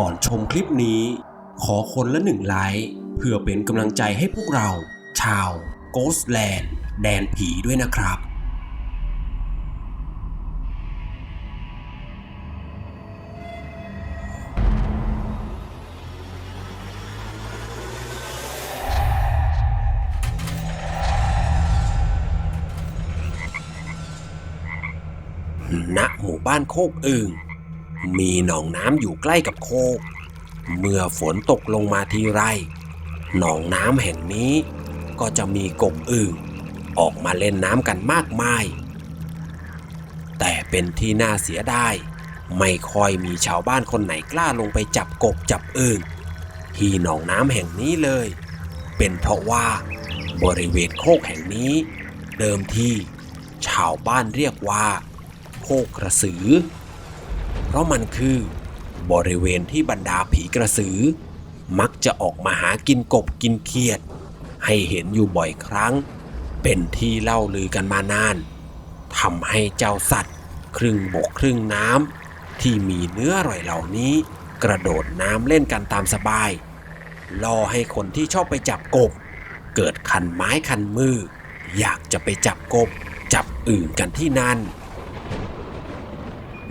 ก่อนชมคลิปนี้ ขอคนละหนึ่งไลค์เพื่อเป็นกำลังใจให้พวกเรา ชาวโกสแลนด์แดนผีด้วยนะครับณหมู่บ้านโคกอึ่ง มีหนองน้ำอยู่ใกล้กับโคก เมื่อฝนตกลงมาทีไร หนองน้ำแห่งนี้ก็จะมีกบอึ่งออกมาเล่นน้ำกันมากมาย แต่เป็นที่น่าเสียดายไม่ค่อยมีชาวบ้านคนไหนกล้าลงไปจับกบจับอึ่งที่หนองน้ำแห่งนี้เลย เป็นเพราะว่าบริเวณโคกแห่งนี้ เดิมที่ชาวบ้านเรียกว่า โคกกระสือ ราะมันคือบริเวณที่บรรดาผีกระสือ มักจะออกมาหากินกบกินเขียด ให้เห็นอยู่บ่อยครั้ง เป็นที่เล่าลือกันมานานทำให้เจ้าสัตว์ ครึ่งบกครึ่งน้ำที่มีเนื้ออร่อยเหล่านี้ กระโดดน้ำเล่นกันตามสบายล่อให้คนที่ชอบไปจับกบ เกิดคันไม้คันมือ อยากจะไปจับกบ จับอื่นกันที่นั่น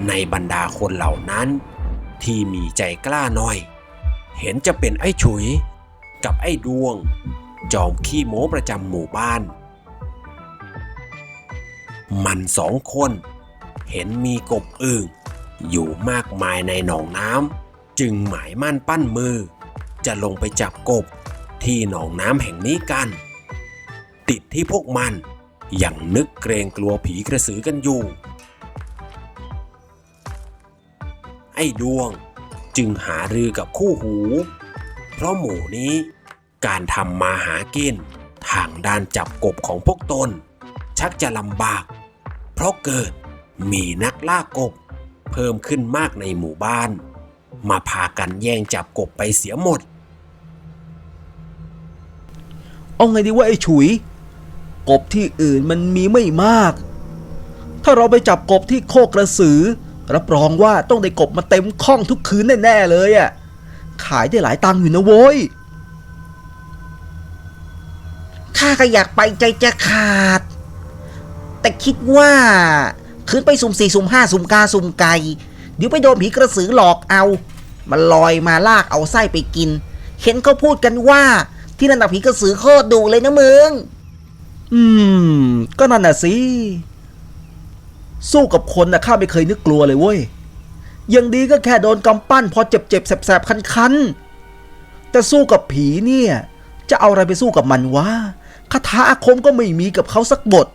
ในบรรดาคนเหล่านั้น ที่มีใจกล้าหน่อย เห็นจะเป็นไอ้ฉุย กับไอ้ดวง จอมขี้โม้ประจำหมู่บ้าน มันสองคนเห็นมีกบอึ่งอยู่มากมายในหนองน้ำจึงหมายมั่นปั้นมือ จะลงไปจับกบที่หนองน้ำแห่งนี้กัน ติดที่พวกมันยังนึกเกรงกลัวผีกระสือกันอยู่ ไอ้ดวง จึงหารือกับคู่หู เพราะหมู่นี้การทำมาหากิน ทางด้านจับกบของพวกตน ชักจะลำบาก เพราะเกิดมีนักล่ากบ เพิ่มขึ้นมากในหมู่บ้าน มาพากันแย่งจับกบไปเสียหมด เอาไงดีว่าไอ้ฉุย กบที่อื่นมันมีไม่มาก ถ้าเราไปจับกบที่โคกกระสือ รับรองว่าต้องได้กบมาเต็มข้องทุกคืนแน่ๆเลยอะ่ะ ขายได้หลายตังค์อยู่นะโว้ย ข้าก็อยากไปใจจะขาด แต่คิดว่า คืนไปสุ่มสี่สุ่มห้าสุ่มกาสุ่มไก่ เดี๋ยวไปโดนผีกระสือหลอกเอา มันลอยมาลากเอาไส้ไปกิน เห็นเขาพูดกันว่า ที่นั่นน่ะผีกระสือโคตรดุเลยนะมึง อืม ก็นั่นน่ะสิ สู้กับคนนะข้าไม่เคยนึกกลัวเลยเว้ยยังดีก็แค่โดนกำปั้น พอเจ็บๆแสบๆคันๆแต่สู้กับผีเนี่ย จะเอาอะไรไปสู้กับมันวะคาถาอาคมก็ไม่มีกับเขาสักบท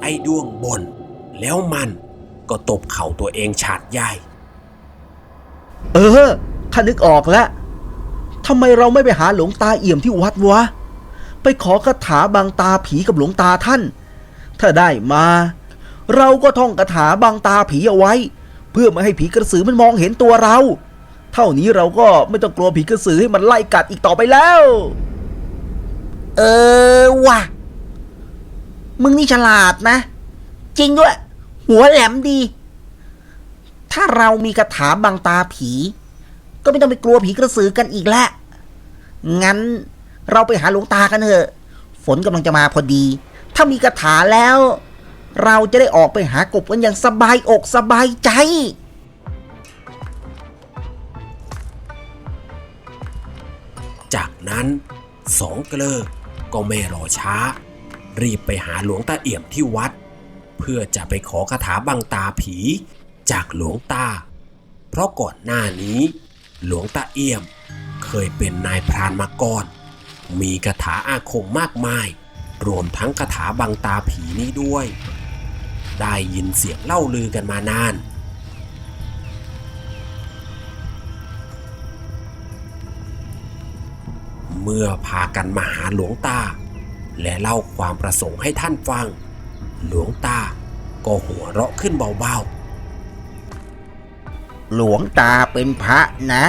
ไอ้ดวงบน แล้วมันก็ตบเข่าตัวเองฉาดใหญ่เออข้านึกออกแล้วทำไมเราไม่ไปหาหลวงตาเอี่ยมที่วัดวะ ไปขอคาถาบางตาผีกับหลวงตาท่าน ถ้าได้มา เราก็ท่องคาถาบางตาผีเอาไว้ เพื่อไม่ให้ผีกระสือมันมองเห็นตัวเรา เท่านี้เราก็ไม่ต้องกลัวผีกระสือให้มันไล่กัดอีกต่อไปแล้ว เออว่ะ มึงนี่ฉลาดนะ จริงด้วย หัวแหลมดี ถ้าเรามีคาถาบังตาผี ก็ไม่ต้องไปกลัวผีกระสือกันอีกแล้วงั้นเราไปหาหลวงตากันเถอะ ฝนกำลังจะมาพอดี ถ้ามีคาถาแล้ว เราจะได้ออกไปหากบกันอย่างสบายอกสบายใจ จากนั้นสองเกลอก็ไม่รอช้า รีบไปหาหลวงตาเอี่ยมที่วัด เพื่อจะไปขอคาถาบังตาผีจากหลวงตา เพราะก่อนหน้านี้ หลวงตาเอี่ยมเคยเป็นนายพรานมาก่อน มีคาถาอาคมมากมาย รวมทั้งคาถาบังตาผีนี้ด้วย ได้ยินเสียงเล่าลือกันมานาน เมื่อพากันมาหาหลวงตา และเล่าความประสงค์ให้ท่านฟัง หลวงตาก็หัวเราะขึ้นเบาๆ หลวงตาเป็นพระนะ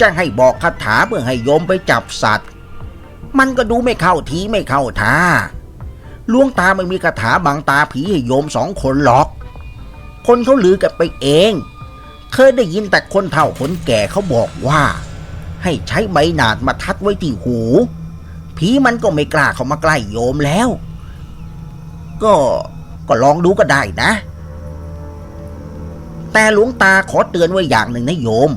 จะให้บอกคาถาเพื่อให้โยมไปจับสัตว์ มันก็ดูไม่เข้าทีไม่เข้าท่า ลวงตาไม่มีคาถาบังตาผีให้โยมสองคนหรอก คนเขาลือกันไปเอง เคยได้ยินแต่คนเฒ่าคนแก่เขาบอกว่า ให้ใช้ใบหนาดมาทัดไว้ที่หู ผีมันก็ไม่กล้าเข้ามาใกล้โยมแล้ว ก็ก็ลองดูก็ได้นะ แต่หลวงตาขอเตือนไว้อย่างหนึ่งนะโยม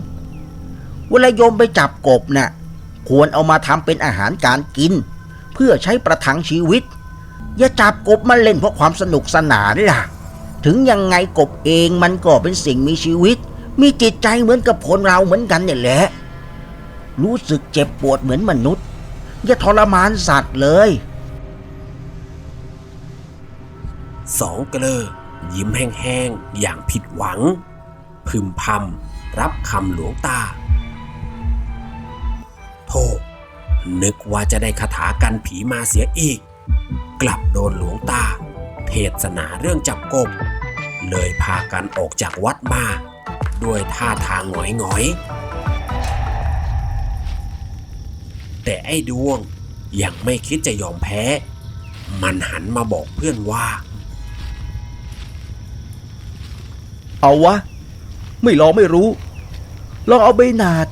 เวลาโยมไปจับกบน่ะควรเอามาทำเป็นอาหารการกิน เพื่อใช้ประทังชีวิต อย่าจับกบมาเล่นเพราะความสนุกสนานล่ะ ถึงยังไงกบเองมันก็เป็นสิ่งมีชีวิต มีจิตใจเหมือนกับคนเราเหมือนกันเนี่ยแหละ รู้สึกเจ็บปวดเหมือนมนุษย์ อย่าทรมานสัตว์เลยสองเกลอยิ้มแห้งๆ อย่างผิดหวัง พึมพำรับคำหลวงตาโทษนึกว่าจะได้คาถากันผีมาเสียอีก กลับโดนหลวงตา เทศนาเรื่องจับกบ เลยพากันออกจากวัดมา ด้วยท่าทางหงอยๆแต่ไอ้ดวงยังไม่คิดจะยอมแพ้ มันหันมาบอกเพื่อนว่า เอาวะ ไม่ลองไม่รู้ ลองเอาใบหนาด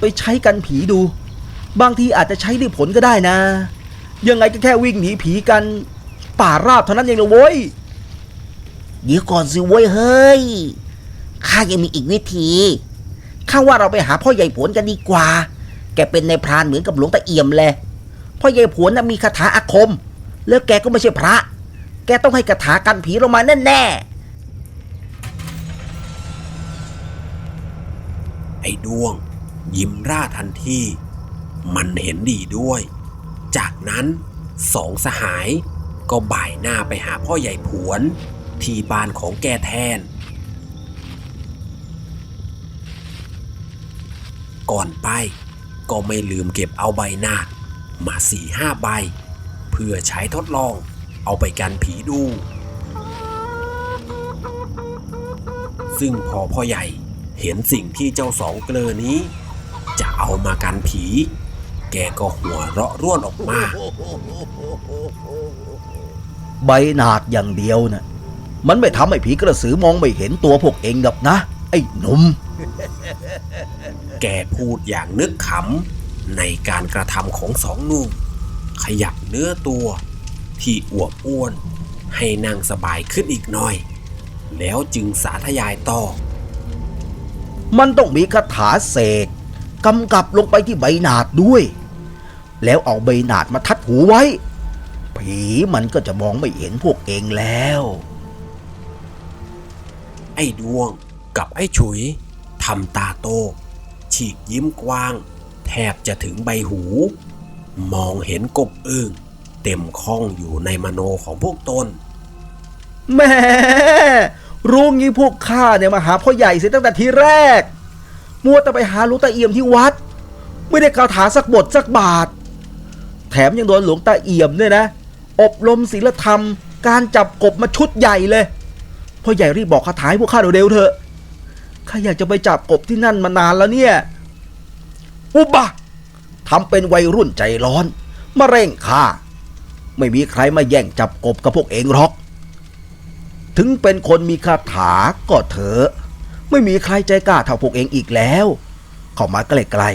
ไปใช้กันผีดู บางทีอาจจะใช้ได้ผลก็ได้นะ ยังไงก็แค่วิ่งหนีผีกัน ป่าราบเท่านั้นเองละเว้ยเดี๋ยวก่อนสิเว้ยเฮ้ยข้ายังมีอีกวิธีข้าว่าเราไปหาพ่อใหญ่ผวนกันดีกว่า แกเป็นในายพรานเหมือนกับหลวงตาเอี่ยมเลยพ่อใหญ่ผวนน่ะมีคาถาอาคม แล้วแกก็ไม่ใช่พระ แกต้องให้คาถากันผีลงมาแน่ๆไอ้ดวง ยิ้มร่าทันทีมันเห็นดีด้วย จากนั้นสองสหายก็บ่ายหน้าไปหาพ่อใหญ่ผวน ที่บ้านของแกแทน ก่อนไปก็ไม่ลืมเก็บเอาใบหน้ามาสี่ห้าใบ เพื่อใช้ทดลองเอาไปกันผีดู ซึ่งพอพ่อใหญ่เห็นสิ่งที่เจ้าสองเกลอนี้ จะเอามากันผี แกก็หัวเราะร่วนออกมา ใบหนาดอย่างเดียวนะ่ะมันไม่ทำให้ผีกระสือมองไม่เห็นตัวพวกเองหรอกนะ ไอ้หนุ่ม แกพูดอย่างนึกขำในการกระทำของสองหนุ่ม ขยับเนื้อตัว ที่อวบอ้วน ให้นั่งสบายขึ้นอีกหน่อย แล้วจึงสาธยายต่อ มันต้องมีคาถาเสก กำกับลงไปที่ใบหนาดด้วย แล้วเอาใบหนาดมาทัดหูไว้ ผีมันก็จะมองไม่เห็นพวกเองแล้ว ไอ้ดวงกับไอ้ฉุยทำตาโต ฉีกยิ้มกว้าง แทบจะถึงใบหู มองเห็นกบอึ่งเต็มข้องอยู่ในมโนของพวกตนแหม่รู้งี้พวกข้าเนี่ยมาหาพ่อใหญ่เสียตั้งแต่ทีแรก มัวแต่ไปหาหลวงตาเอี่ยมที่วัด ไม่ได้คาถาสักบทสักบาท แถมยังโดนหลวงตาเอี่ยมเนี่ยนะ อบรมศีลธรรม การจับกบมาชุดใหญ่เลยพ่อใหญ่รีบบอกคาถาให้พวกข้าเร็วๆเถอะข้าอยากจะไปจับกบที่นั่นมานานแล้วเนี่ย อุบะทำเป็นวัยรุ่นใจร้อน มาเร่งข้าไม่มีใครมาแย่งจับกบกับพวกเองหรอก ถึงเป็นคนมีคาถาก็เถอะ ไม่มีใครใจกล้าเท่าพวกเองอีกแล้ว เข้ามาใกล้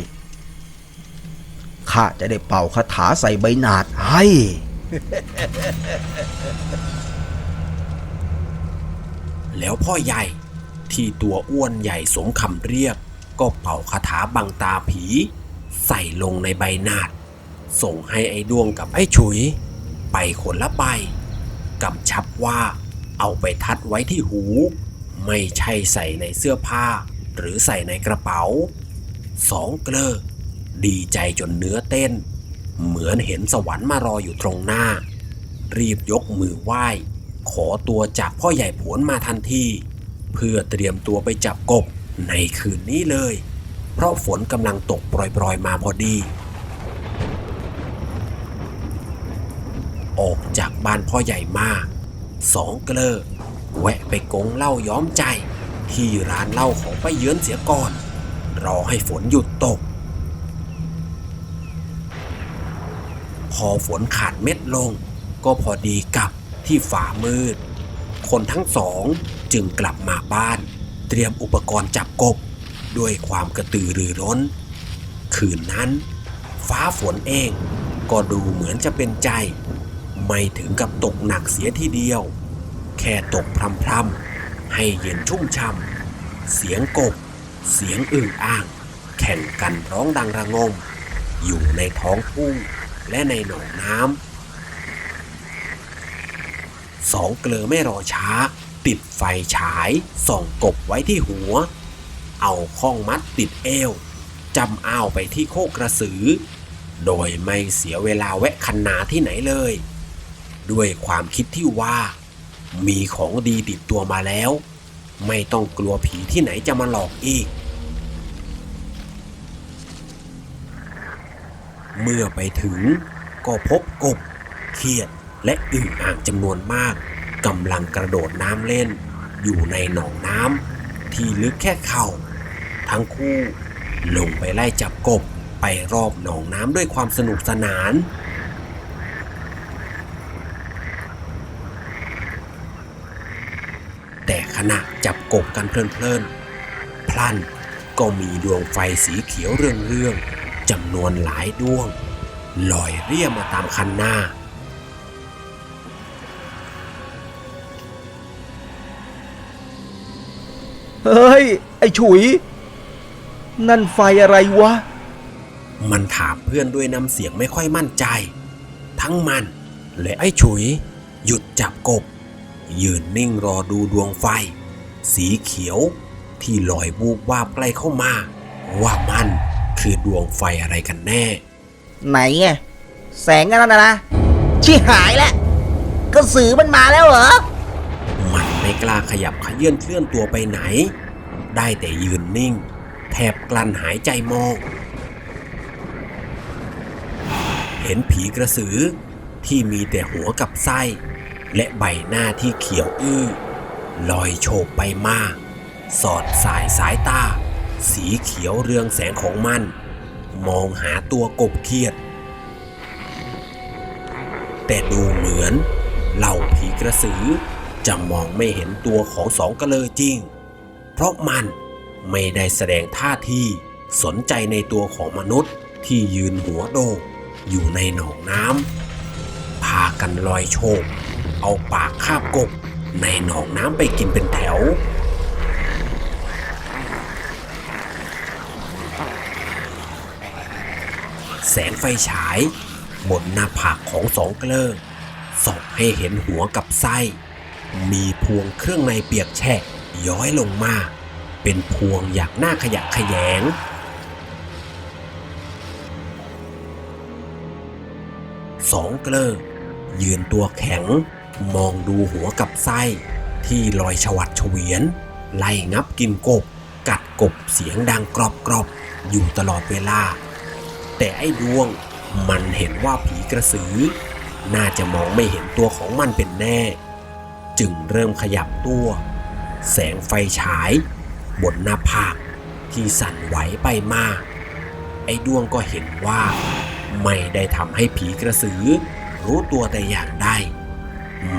ๆข้าจะได้เป่าคาถาใส่ใบหนาดให้ แล้วพ่อใหญ่ที่ตัวอ้วนใหญ่สมคำเรียก ก็เป่าคาถาบังตาผี ใส่ลงในใบหนาด ส่งให้ไอ้ดวงกับไอ้ฉุย ไปคนละใบกำชับว่าเอาไปทัดไว้ที่หู ไม่ใช่ใส่ในเสื้อผ้า หรือใส่ในกระเป๋าสองเกลอดีใจจนเนื้อเต้น เหมือนเห็นสวรรค์มารออยู่ตรงหน้า รีบยกมือไหว้ ขอตัวจากพ่อใหญ่ผวนมาทันทีเพื่อเตรียมตัวไปจับกบในคืนนี้เลย เพราะฝนกำลังตกโปรยๆมาพอดี ออกจากบ้านพ่อใหญ่มาสองเกลอ แวะไปกงเหล้าย้อมใจ ที่ร้านเหล้าของป้าเยือนเสียก่อน รอให้ฝนหยุดตก พอฝนขาดเม็ดลง ก็พอดีกับที่ฝ่ามืด คนทั้งสองจึงกลับมาบ้าน เตรียมอุปกรณ์จับกบ ด้วยความกระตือรือร้น คืนนั้น ฟ้าฝนเองก็ดูเหมือนจะเป็นใจ ไม่ถึงกับตกหนักเสียทีเดียว แค่ตกพรำๆให้เย็นชุ่มช่ำเสียงกบ เสียงอึ่งอ่าง แข่งกันร้องดังระงม อยู่ในท้องทุ่งและในหนองน้ำสองเกลือไม่รอช้า ติดไฟฉายส่องกบไว้ที่หัว เอาข้องมัดติดเอวจำอ้าวไปที่โคกกระสือ โดยไม่เสียเวลาแวะคันนาที่ไหนเลย ด้วยความคิดที่ว่า มีของดีติดตัวมาแล้ว ไม่ต้องกลัวผีที่ไหนจะมาหลอกอีก เมื่อไปถึงก็พบกบ เขียดและอึ่งอ่างจำนวนมากกำลังกระโดดน้ำเล่น อยู่ในหนองน้ำที่ลึกแค่เข่า ทั้งคู่ลงไปไล่จับกบไปรอบหนองน้ำด้วยความสนุกสนาน แต่ข ณะจับกบกันเพลินๆ พลันก็มีดวงไฟสีเขียวเรื่องๆจำนวนหลายดวง ลอยเรียมาตามคันหน้า เฮ้ย ไอ้ฉุย นั่นไฟอะไรวะ มันถามเพื่อนด้วยน้ำเสียงไม่ค่อยมั่นใจ ทั้งมันและไอ้ฉุย หยุดจับกบ ยืนนิ่งรอดูดวงไฟ สีเขียวที่ลอยบูบวาบใกล้เข้ามา ว่ามันคือดวงไฟอะไรกันแน่ ไหนไงแสงกันนั่นนะนะชิหายแล้วกระสือมันมาแล้วเหรอ มันไม่กล้าขยับขยื่นเคลื่อนตัวไปไหน ได้แต่ยืนนิ่ง แทบกลั้นหายใจมอง เห็นผีกระสือที่มีแต่หัวกับไส้ และใบหน้าที่เขียวอื้อลอยโฉบไปมาสอดสายสายตา สีเขียวเรืองแสงของมัน มองหาตัวกบเขียด แต่ดูเหมือนเหล่าผีกระสือจะมองไม่เห็นตัวของสองกระเลอจริง เพราะมันไม่ได้แสดงท่าทีสนใจในตัวของมนุษย์ที่ยืนหัวโดกอยู่ในหนองน้ำพากันลอยโชก เอาปากคาบกบในหนองน้ำไปกินเป็นแถว แสงไฟฉายบนหน้าผากของสองเกลอส่องให้เห็นหัวกับไส้ มีพวงเครื่องในเปียกแฉะย้อยลงมา เป็นพวงอย่างน่าขยะแขยงสองเกลอยืนตัวแข็ง มองดูหัวกับไส้ที่ลอยฉวัดเฉวียน ไล่งับกินกบ กัดกบเสียงดังกรอบกรอบอยู่ตลอดเวลา แต่ไอ้ดวงมันเห็นว่าผีกระสือ น่าจะมองไม่เห็นตัวของมันเป็นแน่ จึงเริ่มขยับตัว แสงไฟฉาย บนหน้าผากที่สั่นไหวไปมา ไอ้ดวงก็เห็นว่า ไม่ได้ทำให้ผีกระสือ รู้ตัวแต่อย่างใด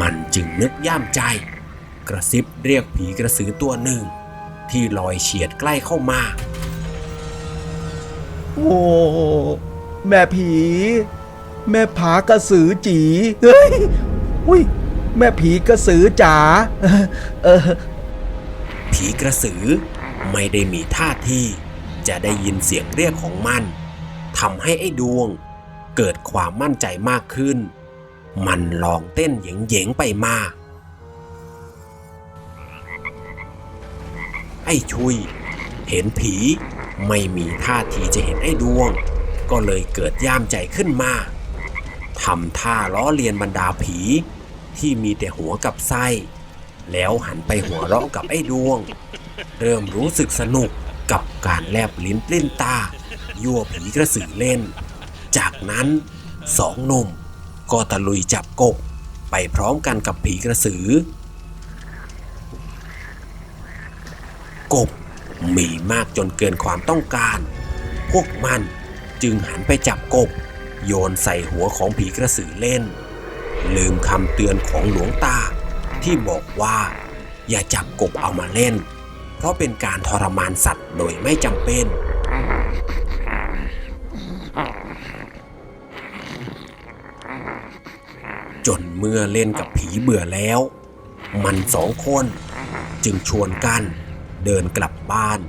มันจึงนึกย่ามใจ กระซิบเรียกผีกระสือตัวหนึ่ง ที่ลอยเฉียดใกล้เข้ามา โอ้แม่ผี แม่ผากระสือจีเฮ้ยอุ้ยแม่ผีกระสือจ๋าเออผีกระสือไม่ได้มีท่าทีจะได้ยินเสียงเรียกของมันทำให้ไอ้ดวงเกิดความมั่นใจมากขึ้น มันลองเต้นเหยงๆไปมา ไอ้ชุย เห็นผีไม่มีท่าทีจะเห็นไอ้ดวง ก็เลยเกิดย่ามใจขึ้นมาทำท่าล้อเลียนบรรดาผีที่มีแต่หัวกับไส้ แล้วหันไปหัวเราะกับไอ้ดวง เริ่มรู้สึกสนุกกับการแลบลิ้นปลิ้นตา ยั่วผีกระสือเล่น จากนั้นสองหนุ่ม ก็ตะลุยจับกบไปพร้อมกันกับผีกระสือ กบมีมากจนเกินความต้องการ พวกมันจึงหันไปจับกบ โยนใส่หัวของผีกระสือเล่น ลืมคำเตือนของหลวงตา ที่บอกว่า อย่าจับกบเอามาเล่น เพเพราะเป็นการทรมานสัตว์โดยไม่จำเป็น จนเมื่อเล่นกับผีเบื่อแล้ว มันสองคนจึงชวนกันเดินกลับบ้าน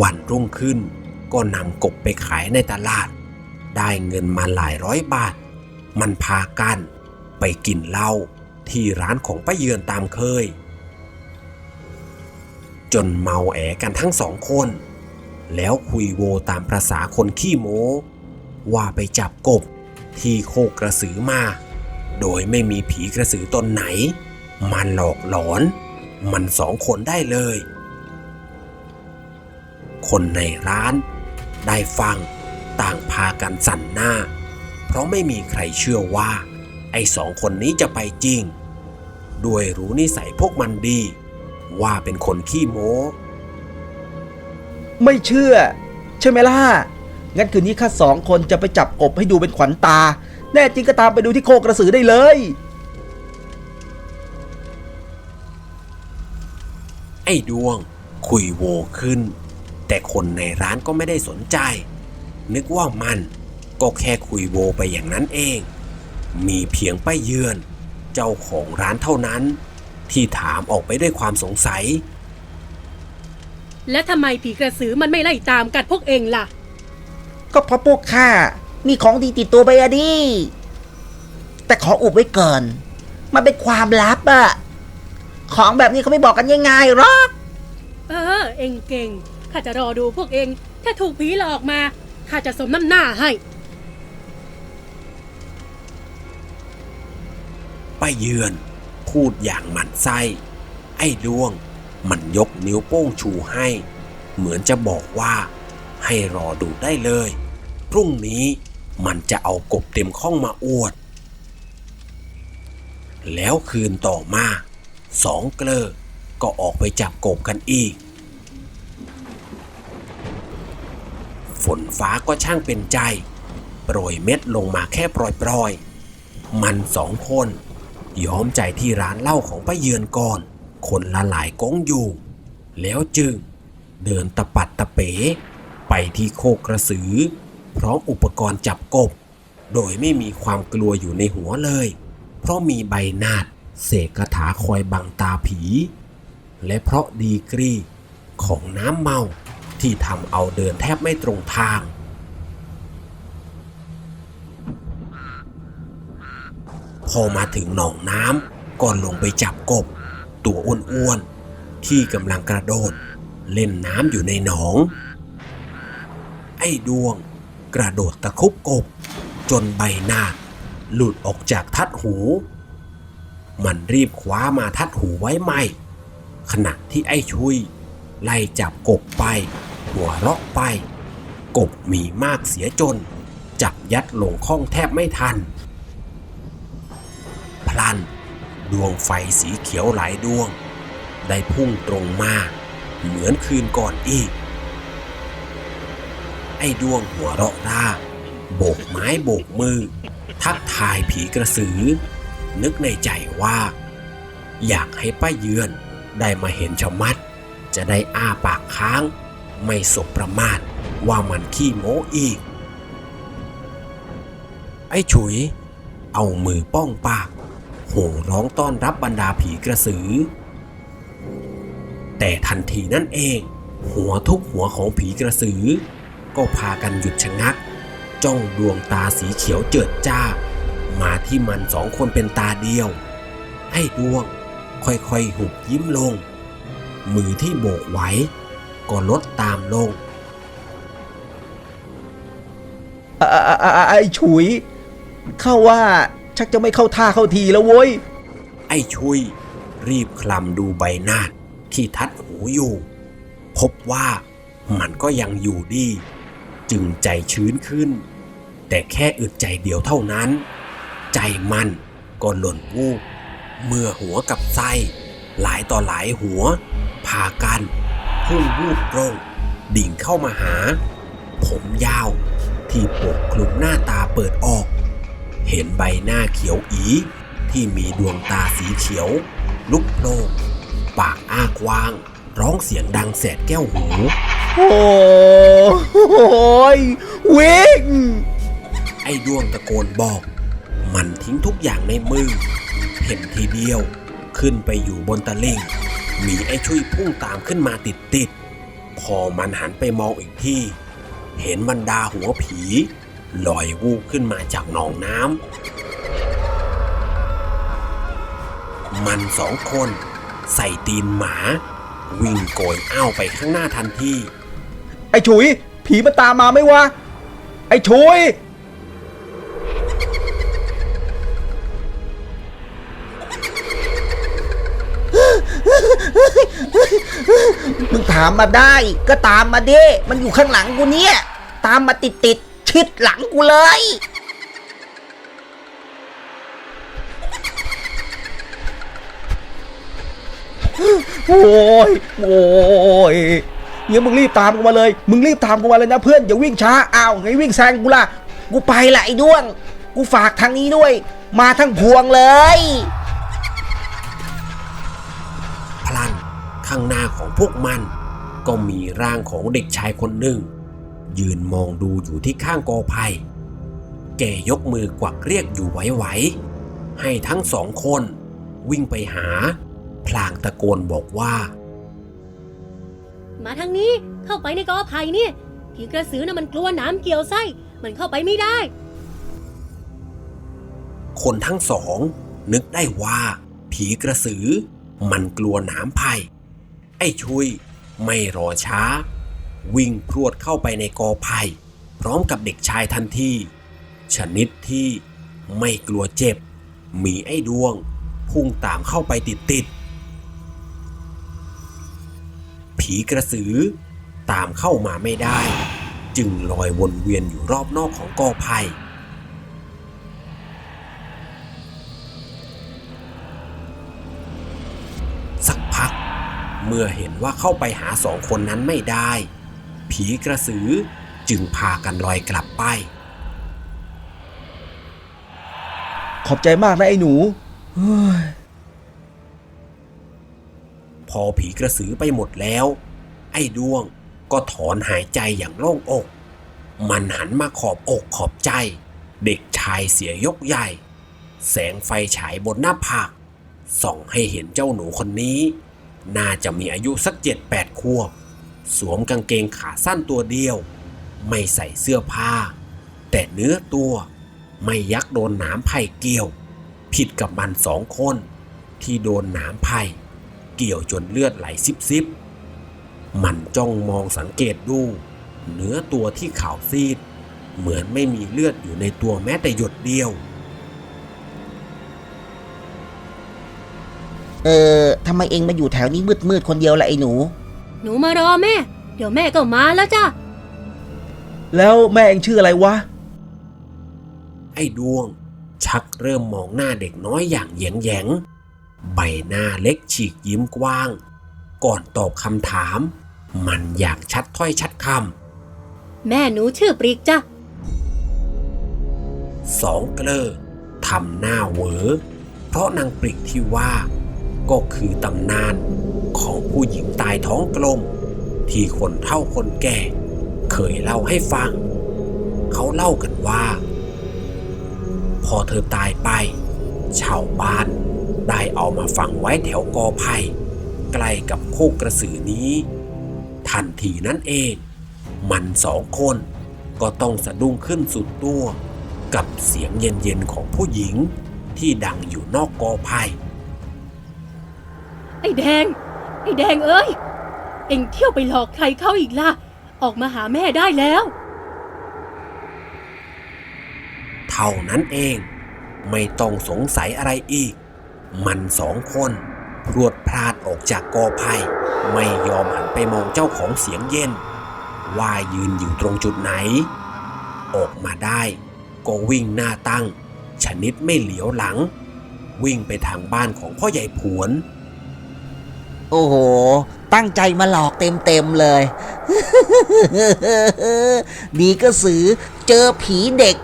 วันรุ่งขึ้นก็นำกบไปขายในตลาด ได้เงินมาหลายร้อยบาท มันพากันไปกินเหล้าที่ร้านของป้าเยือนตามเคย จนเมาแอกันทั้งสองคน แล้วคุยโวตามประษาคนขี้โม้ ว่าไปจับกบที่โคกกระสือมา โดยไม่มีผีกระสือตนไหน มันหลอกหลอน มันสองคนได้เลย คนในร้านได้ฟังต่างพากันสั่นหน้า เพราะไม่มีใครเชื่อว่า ไอ้สองคนนี้จะไปจริง ด้วยรู้นิสัยพวกมันดี ว่าเป็นคนขี้โม้ ไม่เชื่อ ใช่ไหมล่ะ งั้นคืนนี้ข้าสองคนจะไปจับกบให้ดูเป็นขวัญตา แน่จริงก็ตามไปดูที่โคกระสือได้เลย ไอ้ดวง คุยโวขึ้น แต่คนในร้านก็ไม่ได้สนใจ นึกว่ามันก็แค่คุยโวไปอย่างนั้นเอง มีเพียงป้าเยือน เจ้าของร้านเท่านั้น ที่ถามออกไปด้วยความสงสัย และทำไมผีกระสือมันไม่ไล่ตามกัดพวกเองล่ะ ก็เพราะพวกข้ามีของดีติดตัวไปอะดิ แต่ขออุบไว้ก่อน มันเป็นความลับอะของแบบนี้เขาไม่บอกกันง่ายๆหรอก เออ เองเก่งข้าจะรอดูพวกเอง ถ้าถูกผีหลอกมาข้าจะสมน้ำหน้าให้ป้าเยือน พูดอย่างหมันไส้ ไอ้ดวง มันยกนิ้วโป้งชูให้ เหมือนจะบอกว่า ให้รอดูได้เลย พรุ่งนี้มันจะเอากบเต็มข้องมาอวด แล้วคืนต่อมาสองเกลอก็ออกไปจับกบกันอีก ฝนฟ้าก็ช่างเป็นใจ โปรยเม็ดลงมาแค่ปล่อยๆ มันสองคน ยอมใจที่ร้านเหล้าของป้าเยือนก่อน คนละหลายก้งอยู่ แล้วจึงเดินตะปัดตะเป๋ ไปที่โคกกระสือ พร้อมอุปกรณ์จับกบ โดยไม่มีความกลัวอยู่ในหัวเลย เพราะมีใบนาดเสกคาถาคอยบังตาผี และเพราะดีกรีของน้ำเมาที่ทำเอาเดินแทบไม่ตรงทาง พอมาถึงหนองน้ำก็ลงไปจับกบ ตัวอ้วนๆที่กำลังกระโดด เล่นน้ำอยู่ในหนอง ไอ้ดวงกระโดดตะคุบกบ จนใบหน้า หลุดออกจากทัดหู มันรีบคว้ามาทัดหูไว้ไม่ ขณะที่ไอ้ชุย ไล่จับกบไป หัวเราะไป กบมีมากเสียจน จับยัดลงข้องแทบไม่ทัน พลัน ดวงไฟสีเขียวหลายดวง ได้พุ่งตรงมา เหมือนคืนก่อนอีก ไอ้ดวงหัวเราะร่า โบกไม้โบกมือ ทักทายผีกระสือ นึกในใจว่า อยากให้ป้าเยือนได้มาเห็นชะมัด จะได้อ้าปากค้าง ไม่สบประมาทว่ามันขี้โม้อีก ไอ้ฉุย เอามือป้องปาก โห่ร้องต้อนรับบรรดาผีกระสือ แต่ทันทีนั่นเอง หัวทุกหัวของผีกระสือ ก็พากันหยุดชะงัก จ้องดวงตาสีเขียวเจิดจ้า มาที่มันสองคนเป็นตาเดียวให้ดวงค่อยๆหุบยิ้มลง มือที่โบกไว้ ก็ลดตามลงอ่าอ่าอ่าอ่าไอ้ฉุย เข้าว่า ชักจะไม่เข้าท่าเข้าทีแล้วโว้ย ไอ้ชุย รีบคลำดูใบหน้าที่ทัดหูอยู่ พบว่ามันก็ยังอยู่ดี จึงใจชื้นขึ้น แต่แค่อึดใจเดียวเท่านั้น ใจมันก็หล่นวูบเมื่อหัวกับไส้หลายต่อหลายหัว พากันพุ่งวูบตรงดิ่งเข้ามาหา ผมยาวที่ปกคลุมหน้าตาเปิดออก เห็นใบหน้าเขียวอีที่มีดวงตาสีเขียว ลุกโลกปากอ้ากว้าง ร้องเสียงดังแสดแก้วหู โอ้ยวิ่งไอ้ดวงตะโกนบอก มันทิ้งทุกอย่างในมือ เห็นทีเดียว ขึ้นไปอยู่บนตะลิ่งมีไอ้ช่วยพุ่งตามขึ้นมาติดติดๆพอมันหันไปมองอีกที่ เห็นบรรดาหัวผี ลอยวูบขึ้นมาจากหนองน้ำมันสองคน ใส่ตีนหมา วิ่งโกยอ้าวไปข้างหน้าทันทีไอ้ฉุย ผีมันตามมาไหมวะ ไอ้ฉุย มึงถามมาได้ ก็ตามมาดิ มันอยู่ข้างหลังกูเนี่ย ตามมาติดติดๆ ชิดหลังกูเลย โอ้ยโอ้ยเนี่ยมึงรีบตามกูมาเลย มึงรีบตามกูมาเลยนะเพื่อนอย่าวิ่งช้า อ้าวไงวิ่งแซงกูล่ะ กูไปละไอ้ด้วง กูฝากทางนี้ด้วย มาทั้งพวงเลย พลันข้างหน้าของพวกมัน ก็มีร่างของเด็กชายคนหนึ่ง ยืนมองดูอยู่ที่ข้างกอไผ่แกยกมือกวักเรียกอยู่ไหวๆให้ทั้งสองคนวิ่งไปหา พลางตะโกนบอกว่า มาทางนี้เข้าไปในกอไผ่เนี่ยผีกระสือน่ะมันกลัวน้ำเกี่ยวไส้ มันเข้าไปไม่ได้ คนทั้งสอง นึกได้ว่า ผีกระสือ มันกลัวหนามไผ่ไอ้ชุย ไม่รอช้า วิ่งพรวดเข้าไปในกอไผ่พร้อมกับเด็กชายทันทีชนิดที่ไม่กลัวเจ็บ มีไอ้ดวง พุ่งตามเข้าไปติดติดๆผีกระสือตามเข้ามาไม่ได้ จึงลอยวนเวียนอยู่รอบนอกของกอไผ่สักพัก เมื่อเห็นว่าเข้าไปหาสองคนนั้นไม่ได้ ผีกระสือจึงพากันลอยกลับไป ขอบใจมากนะไอ้หนูเฮ้ยพอผีกระสือไปหมดแล้ว ไอ้ดวงก็ถอนหายใจอย่างโล่งอก มันหันมาขอบอกขอบใจ เด็กชายเสียยกใหญ่ แสงไฟฉายบนหน้าผากส่องให้เห็นเจ้าหนูคนนี้ น่าจะมีอายุสักเจ็ดแปดขวบ สวมกางเกงขาสั้นตัวเดียว ไม่ใส่เสื้อผ้า แต่เนื้อตัวไม่ยักโดนหนามไผ่เกี่ยว ผิดกับมันสองคน ที่โดนหนามไผ่เกี่ยวจนเลือดไหลซิบซิบมันจ้องมองสังเกตดู เนื้อตัวที่ขาวซีด เหมือนไม่มีเลือดอยู่ในตัวแม้แต่หยดเดียว เออทำไมเองมาอยู่แถวนี้มืดๆคนเดียวล่ะไอ้หนู หนูมารอแม่ เดี๋ยวแม่ก็มาแล้วจ้ะ แล้วแม่เองชื่ออะไรวะ ไอ้ดวง ชักเริ่มมองหน้าเด็กน้อยอย่างแยงแยงๆใบหน้าเล็กฉีกยิ้มกว้าง ก่อนตอบคำถาม มันอย่างชัดถ้อยชัดคแม่หนูชื่อปริกจ้ะำสองเกลอทำหน้าเหวอ เพราะนางปริกที่ว่า ก็คือตำนานของผู้หญิงตายท้องกลม ที่คนเฒ่าคนแก่ เคยเล่าให้ฟัง เขาเล่ากันว่า พอเธอตายไป ชาวบ้านได้เอามาฝังไว้แถวกอไผ่ใกล้กับโคกกระสือนี้ ทันทีนั้นเอง มันสองคนก็ต้องสะดุ้งขึ้นสุดตัว กับเสียงเย็นๆของผู้หญิงที่ดังอยู่นอกกอไผ่ ไอ้แดง ไอ้แดงเอ้ย เอ็งเที่ยวไปหลอกใครเข้าอีกล่ะ ออกมาหาแม่ได้แล้ว เท่านั้นเอง ไม่ต้องสงสัยอะไรอีก มันสองคนพรวดพลาดออกจากกอไผ่ไม่ยอมหันไปมองเจ้าของเสียงเย็น ว่ายืนอยู่ตรงจุดไหน ออกมาได้ก็วิ่งหน้าตั้ง ชนิดไม่เหลียวหลัง วิ่งไปทางบ้านของพ่อใหญ่ผวน โอ้โห ตั้งใจมาหลอกเต็มๆเลย ดีก็สือเจอผีเด็ก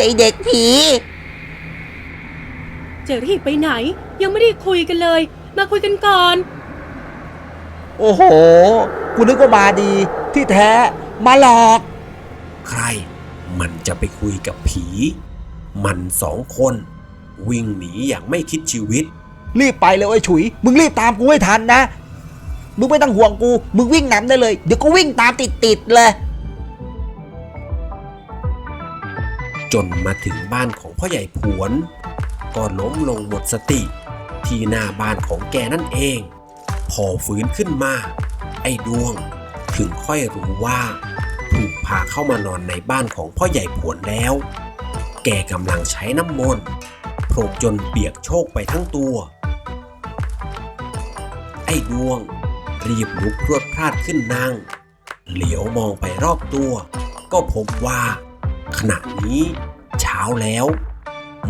ไอเด็กผี จะรีบไปไหน ยังไม่ได้คุยกันเลย มาคุยกันก่อน โอ้โห กูนึกว่ามาดีที่แท้มาหลอก ใคร มันจะไปคุยกับผี มันสองคน วิ่งหนีอย่างไม่คิดชีวิต รีบไปเลยไอ้ฉุย มึงรีบตามกูให้ทันนะ มึงไม่ต้องห่วงกู มึงวิ่งนำได้เลย เดี๋ยวก็วิ่งตามติดๆเลย จนมาถึงบ้านของพ่อใหญ่ผวน ก็ล้มลงหมดสติ ที่หน้าบ้านของแกนั่นเอง พอฟื้นขึ้นมา ไอ้ดวง ถึงค่อยรู้ว่า ถูกพาเข้ามานอนในบ้านของพ่อใหญ่ผวนแล้ว แกกำลังใช้น้ำมนต์โพรกจนเปียกโชกไปทั้งตัว ไอ้ดวง รีบลุกพรวดพลาดขึ้นนั่ง เหลียวมองไปรอบตัว ก็พบว่า ขณะนี้เช้าแล้ว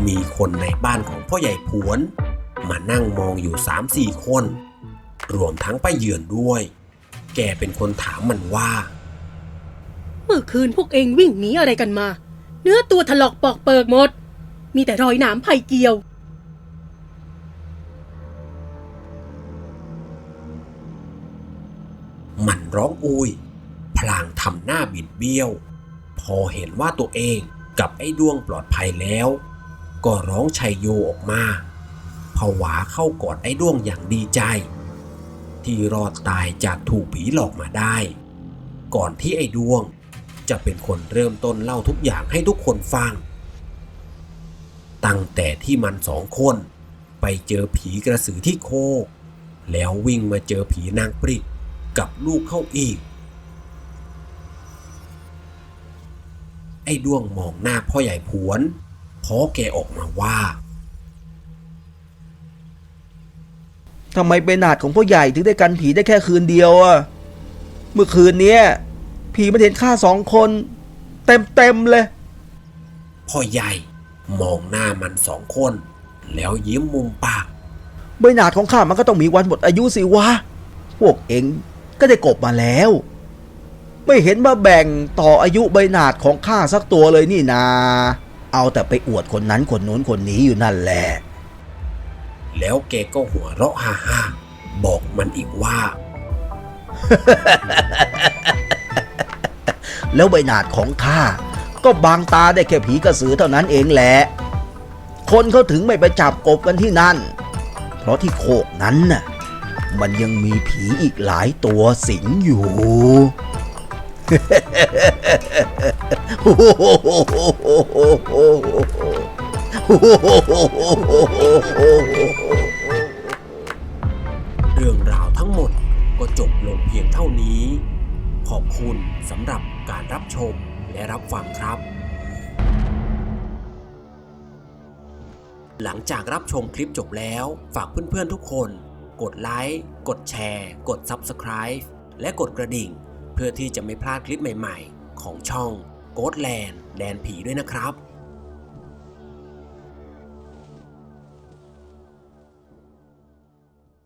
มีคนในบ้านของพ่อใหญ่ผวน มานั่งมองอยู่สามสี่คน รวมทั้งป้าเยือนด้วย แกเป็นคนถามมันว่า เมื่อคืนพวกเองวิ่งหนีอะไรกันมา เนื้อตัวถลอกปอกเปิกหมด มีแต่รอยหนามไผ่เกี่ยว มันร้องอุยพลางทำหน้าบิดเบี้ยว พอเห็นว่าตัวเองกับไอ้ดวงปลอดภัยแล้ว ก็ร้องชัยโยออกมาผวาเข้ากอดไอ้ดวงอย่างดีใจ ที่รอดตายจากถูกผีหลอกมาได้ ก่อนที่ไอ้ดวงจะเป็นคนเริ่มต้นเล่าทุกอย่างให้ทุกคนฟัง ตั้งแต่ที่มันสองคนไปเจอผีกระสือที่โค แล้ววิ่งมาเจอผีนางปริก กับลูกเข้าอีก ไอ้ด้วงมองหน้าพ่อใหญ่ผวนพอแกออกมาว่าทำไมเบนาดของพ่อใหญ่ถึงได้กันผีได้แค่คืนเดียวอะเมื่อคืนเนี้ยผีมันเห็นข้าสองคน เต็มเต็มๆเลย พ่อใหญ่มองหน้ามันสองคน แล้วยิ้มมุมปากใบหนาดของข้ามันก็ต้องมีวันหมดอายุสิวะ พวกเอง ก็ได้กบมาแล้ว ไม่เห็นมาแบ่งต่ออายุใบหนาดของข้าสักตัวเลยนี่นา เอาแต่ไปอวดคนนั้นคนนู้นคนนี้อยู่นั่นแหละ แล้วแกก็หัวเราะฮ่าฮ่าๆบอกมันอีกว่า แล้วใบหนาดของข้าก็บางตาได้แค่ผีกระสือเท่านั้นเองแหละ คนเขาถึงไม่ไปจับกบกันที่นั่น เพราะที่โคกนั้นน่ะ มันยังมีผีอีกหลายตัวสิงอยู่ เรื่องราวทั้งหมดก็จบลงเพียงเท่านี้ ขอบคุณสำหรับการรับชมและรับฟังครับ หลังจากรับชมคลิปจบแล้ว ฝากเพื่อนๆทุกคน กดไลค์ กดแชร์ กด Subscribe และกดกระดิ่ง เพื่อที่จะไม่พลาดคลิปใหม่ๆ ของช่อง g h o s t Land แดนผีด้วยนะครับ